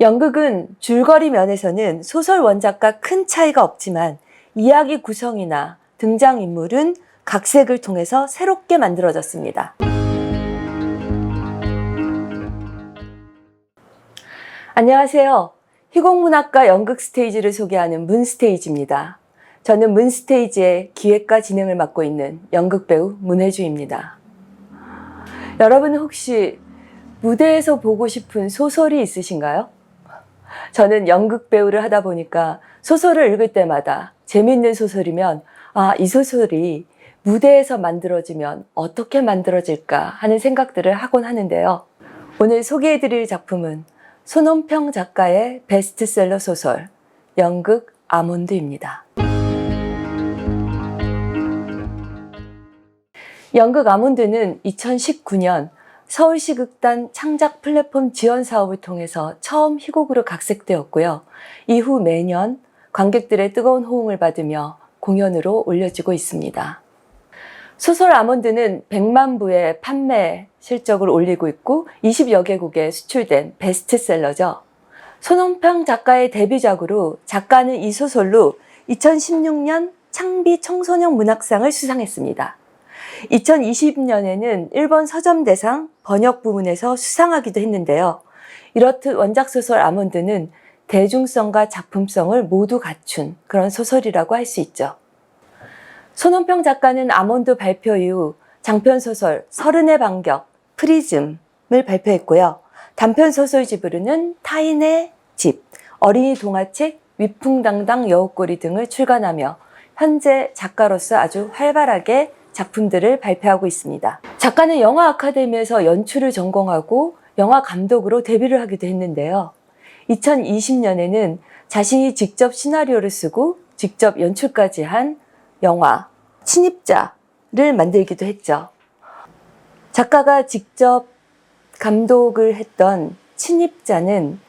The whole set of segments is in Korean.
연극은 줄거리 면에서는 소설 원작과 큰 차이가 없지만 이야기 구성이나 등장인물은 각색을 통해서 새롭게 만들어졌습니다. 안녕하세요. 희곡문학과 연극 스테이지를 소개하는 문스테이지입니다. 저는 문스테이지의 기획과 진행을 맡고 있는 연극배우 문혜주입니다. 여러분은 혹시 무대에서 보고 싶은 소설이 있으신가요? 저는 연극 배우를 하다 보니까 소설을 읽을 때마다 재밌는 소설이면 아, 이 소설이 무대에서 만들어지면 어떻게 만들어질까 하는 생각들을 하곤 하는데요. 오늘 소개해드릴 작품은 손원평 작가의 베스트셀러 소설 연극 아몬드입니다. 연극 아몬드는 2019년 서울시 극단 창작 플랫폼 지원 사업을 통해서 처음 희곡으로 각색되었고요. 이후 매년 관객들의 뜨거운 호응을 받으며 공연으로 올려지고 있습니다. 소설 아몬드는 100만 부의 판매 실적을 올리고 있고 20여 개국에 수출된 베스트셀러죠. 손원평 작가의 데뷔작으로 작가는 이 소설로 2016년 창비 청소년 문학상을 수상했습니다. 2020년에는 일본 서점대상 번역 부문에서 수상하기도 했는데요. 이렇듯 원작 소설 아몬드는 대중성과 작품성을 모두 갖춘 그런 소설이라고 할 수 있죠. 손원평 작가는 아몬드 발표 이후 장편 소설 서른의 반격, 프리즘을 발표했고요. 단편 소설집으로는 타인의 집, 어린이 동화책, 위풍당당 여우꼬리 등을 출간하며 현재 작가로서 아주 활발하게 작품들을 발표하고 있습니다. 작가는 영화 아카데미에서 연출을 전공하고 영화 감독으로 데뷔를 하기도 했는데요. 2020년에는 자신이 직접 시나리오를 쓰고 직접 연출까지 한 영화 침입자를 만들기도 했죠. 작가가 직접 감독을 했던 침입자는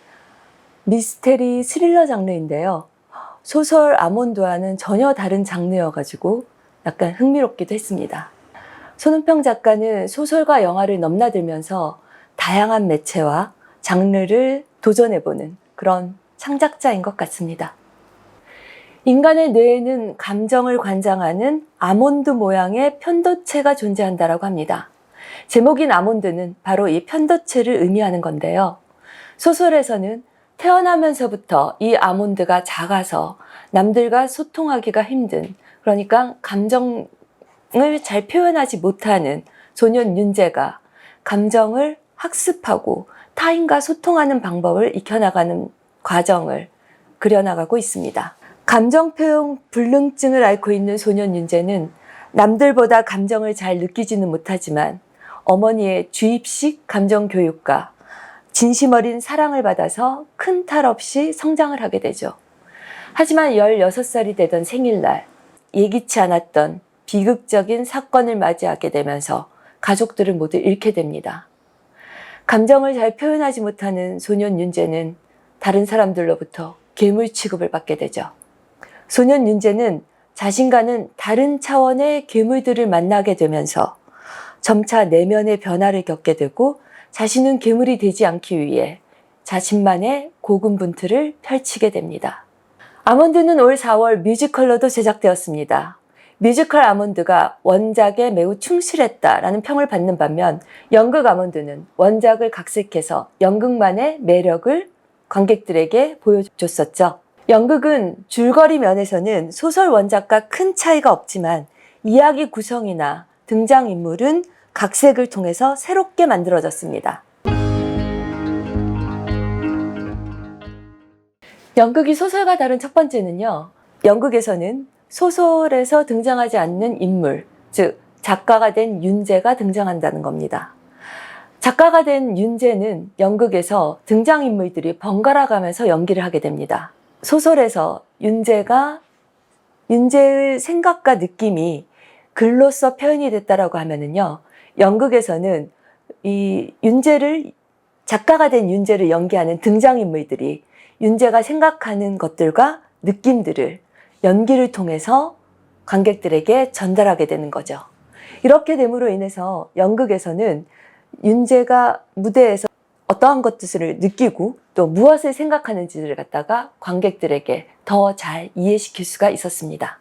미스테리 스릴러 장르인데요. 소설 아몬드와는 전혀 다른 장르여가지고 약간 흥미롭기도 했습니다. 손은평 작가는 소설과 영화를 넘나들면서 다양한 매체와 장르를 도전해보는 그런 창작자인 것 같습니다. 인간의 뇌에는 감정을 관장하는 아몬드 모양의 편도체가 존재한다고 합니다. 제목인 아몬드는 바로 이 편도체를 의미하는 건데요. 소설에서는 태어나면서부터 이 아몬드가 작아서 남들과 소통하기가 힘든 그러니까 감정을 잘 표현하지 못하는 소년 윤재가 감정을 학습하고 타인과 소통하는 방법을 익혀나가는 과정을 그려나가고 있습니다. 감정 표현 불능증을 앓고 있는 소년 윤재는 남들보다 감정을 잘 느끼지는 못하지만 어머니의 주입식 감정 교육과 진심 어린 사랑을 받아서 큰 탈 없이 성장을 하게 되죠. 하지만 16살이 되던 생일날 예기치 않았던 비극적인 사건을 맞이하게 되면서 가족들을 모두 잃게 됩니다. 감정을 잘 표현하지 못하는 소년 윤재는 다른 사람들로부터 괴물 취급을 받게 되죠. 소년 윤재는 자신과는 다른 차원의 괴물들을 만나게 되면서 점차 내면의 변화를 겪게 되고 자신은 괴물이 되지 않기 위해 자신만의 고군분투를 펼치게 됩니다. 아몬드는 올 4월 뮤지컬로도 제작되었습니다. 뮤지컬 아몬드가 원작에 매우 충실했다라는 평을 받는 반면 연극 아몬드는 원작을 각색해서 연극만의 매력을 관객들에게 보여줬었죠. 연극은 줄거리 면에서는 소설 원작과 큰 차이가 없지만 이야기 구성이나 등장인물은 각색을 통해서 새롭게 만들어졌습니다. 연극이 소설과 다른 첫 번째는요. 연극에서는 소설에서 등장하지 않는 인물, 즉 작가가 된 윤재가 등장한다는 겁니다. 작가가 된 윤재는 연극에서 등장인물들이 번갈아 가면서 연기를 하게 됩니다. 소설에서 윤재가 윤재의 생각과 느낌이 글로써 표현이 됐다라고 하면은요. 연극에서는 이 윤재를 작가가 된 윤재를 연기하는 등장인물들이 윤재가 생각하는 것들과 느낌들을 연기를 통해서 관객들에게 전달하게 되는 거죠. 이렇게 됨으로 인해서 연극에서는 윤재가 무대에서 어떠한 것들을 느끼고 또또 무엇을 생각하는지를 갖다가 관객들에게 더 잘 이해시킬 수가 있었습니다.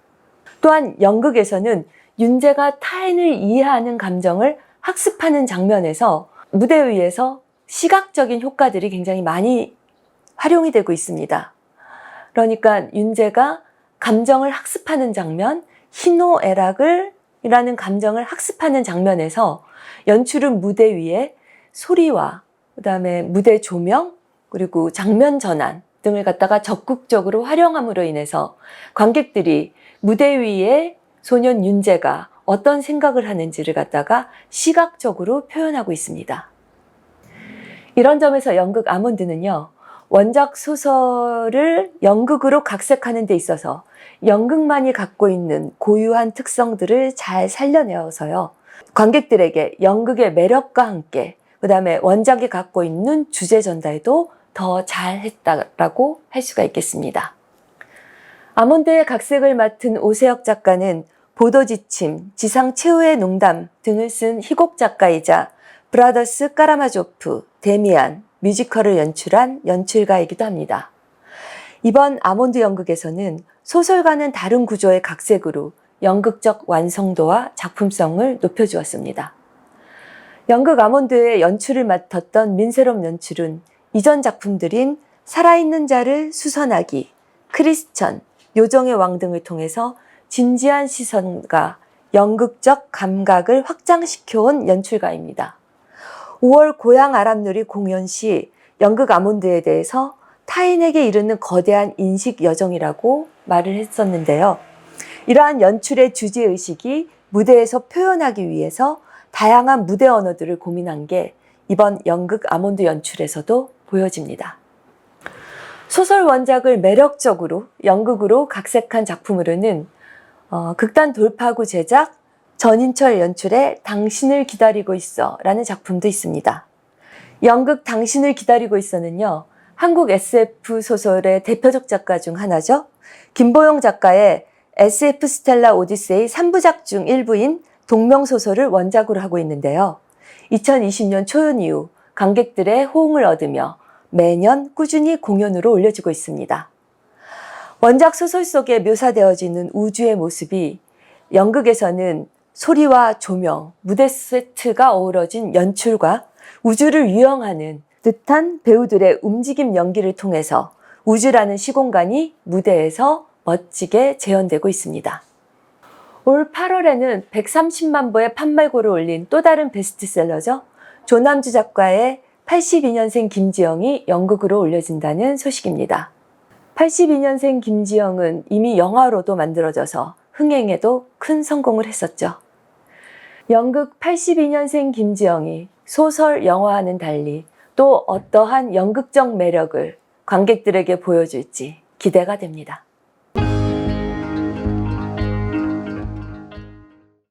또한 연극에서는 윤재가 타인을 이해하는 감정을 학습하는 장면에서 무대 위에서 시각적인 효과들이 굉장히 많이 활용이 되고 있습니다. 그러니까 윤재가 감정을 학습하는 장면, 희노애락을 이라는 감정을 학습하는 장면에서 연출은 무대 위에 소리와 그다음에 무대 조명 그리고 장면 전환 등을 갖다가 적극적으로 활용함으로 인해서 관객들이 무대 위에 소년 윤재가 어떤 생각을 하는지를 갖다가 시각적으로 표현하고 있습니다. 이런 점에서 연극 아몬드는요, 원작 소설을 연극으로 각색하는 데 있어서 연극만이 갖고 있는 고유한 특성들을 잘 살려내어서요, 관객들에게 연극의 매력과 함께 그 다음에 원작이 갖고 있는 주제 전달도 더 잘했다라고 할 수가 있겠습니다. 아몬드의 각색을 맡은 오세혁 작가는 보도지침, 지상 최후의 농담 등을 쓴 희곡 작가이자 브라더스 까라마조프, 데미안, 뮤지컬을 연출한 연출가이기도 합니다. 이번 아몬드 연극에서는 소설과는 다른 구조의 각색으로 연극적 완성도와 작품성을 높여주었습니다. 연극 아몬드의 연출을 맡았던 민세롬 연출은 이전 작품들인 살아있는 자를 수선하기, 크리스천, 요정의 왕 등을 통해서 진지한 시선과 연극적 감각을 확장시켜온 연출가입니다. 5월 고향 아람누리 공연 시 연극 아몬드에 대해서 타인에게 이르는 거대한 인식 여정이라고 말을 했었는데요. 이러한 연출의 주제 의식이 무대에서 표현하기 위해서 다양한 무대 언어들을 고민한 게 이번 연극 아몬드 연출에서도 보여집니다. 소설 원작을 매력적으로 연극으로 각색한 작품으로는 어, 극단 돌파구 제작 전인철 연출의 당신을 기다리고 있어 라는 작품도 있습니다. 연극 당신을 기다리고 있어는요, 한국 SF 소설의 대표적 작가 중 하나죠. 김보영 작가의 SF 스텔라 오디세이 3부작 중 일부인 동명소설을 원작으로 하고 있는데요. 2020년 초연 이후 관객들의 호응을 얻으며 매년 꾸준히 공연으로 올려지고 있습니다. 원작 소설 속에 묘사되어지는 우주의 모습이 연극에서는 소리와 조명, 무대 세트가 어우러진 연출과 우주를 유영하는 듯한 배우들의 움직임 연기를 통해서 우주라는 시공간이 무대에서 멋지게 재현되고 있습니다. 올 8월에는 130만 부의 판매고를 올린 또 다른 베스트셀러죠. 조남주 작가의 82년생 김지영이 연극으로 올려진다는 소식입니다. 82년생 김지영은 이미 영화로도 만들어져서 흥행에도 큰 성공을 했었죠. 연극 82년생 김지영이 소설, 영화와는 달리 또 어떠한 연극적 매력을 관객들에게 보여줄지 기대가 됩니다.